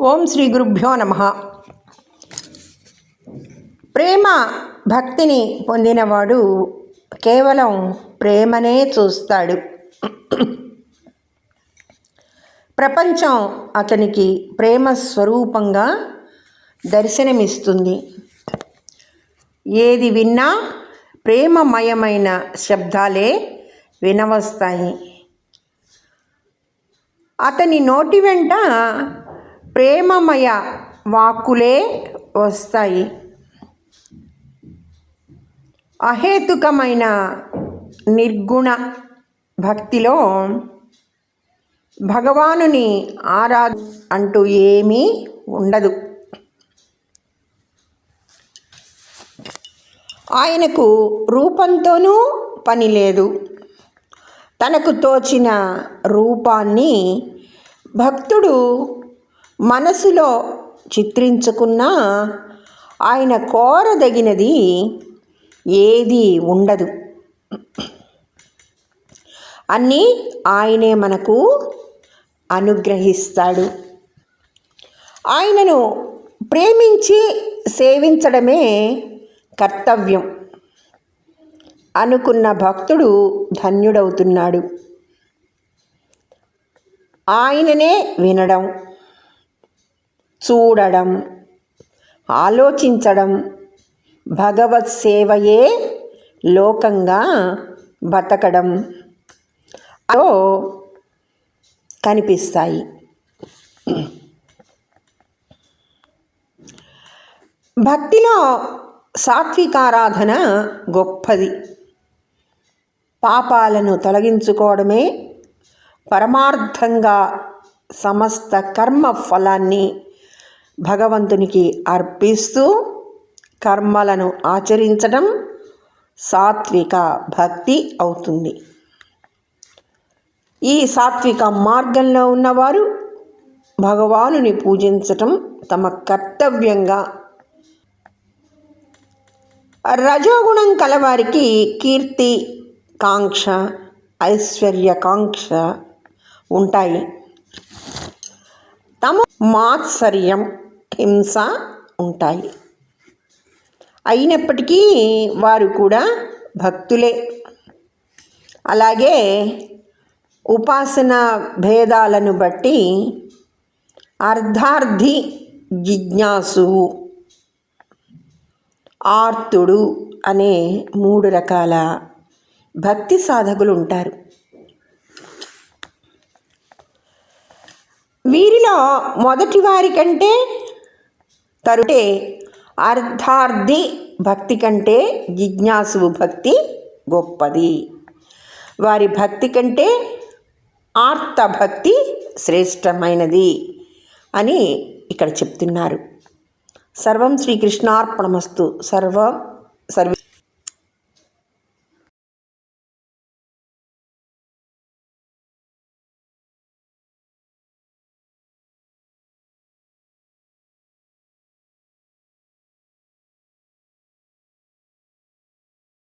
ఓం శ్రీ గురుభ్యో నమ. ప్రేమ భక్తిని పొందినవాడు కేవలం ప్రేమనే చూస్తాడు. ప్రపంచం అతనికి ప్రేమ స్వరూపంగా దర్శనమిస్తుంది. ఏది విన్నా ప్రేమమయమైన శబ్దాలే వినవస్తాయి. అతని నోటి వెంట ప్రేమమయ వాక్కులే వస్తాయి. అహేతుకమైన నిర్గుణ భక్తిలో భగవానుని ఆరా అంటూ ఏమీ ఉండదు. ఆయనకు రూపంతోనూ పని లేదు. తనకు తోచిన రూపాన్ని భక్తుడు మనసులో చిత్రించుకున్నా ఆయన కోరదగినది ఏది ఉండదు. అన్నీ ఆయనే మనకు అనుగ్రహిస్తాడు. ఆయనను ప్రేమించి సేవించడమే కర్తవ్యం. అనుకున్న భక్తుడు ధన్యుడవుతున్నాడు. ఆయననే వినడం. చూడడం ఆలోచించడం భగవత్ సేవయే లోకంగా బతకడం. అలో కనిపిస్తాయి. భక్తిలో సాత్వికారాధన గొప్పది. పాపాలను తొలగించుకోవడమే పరమార్థంగా సమస్త కర్మ ఫలాన్ని భగవంతునికి అర్పిస్తూ కర్మలను ఆచరించడం సాత్విక భక్తి అవుతుంది. ఈ సాత్విక మార్గంలో ఉన్నవారు భగవానుని పూజించటం తమ కర్తవ్యంగా. రజోగుణం కలవారికి కీర్తి కాంక్ష ఐశ్వర్యకాంక్ష ఉంటాయి. తమ మాత్సర్యం హింస ఉంటాయి. అయినప్పటికీ వారు కూడా భక్తులే. అలాగే ఉపాసన భేదాలను బట్టి అర్ధార్థి జిజ్ఞాసు ఆర్తుడు అనే మూడు రకాల భక్తి సాధకులు ఉంటారు. వీరిలో మొదటి వారి కంటే తరుటే అర్ధార్థి భక్తి కంటే జిజ్ఞాసువు భక్తి గొప్పది. వారి భక్తి కంటే ఆర్తభక్తి శ్రేష్టమైనది అని ఇక్కడ చెప్తున్నారు. సర్వం శ్రీకృష్ణార్పణమస్తు సర్వం సర్వ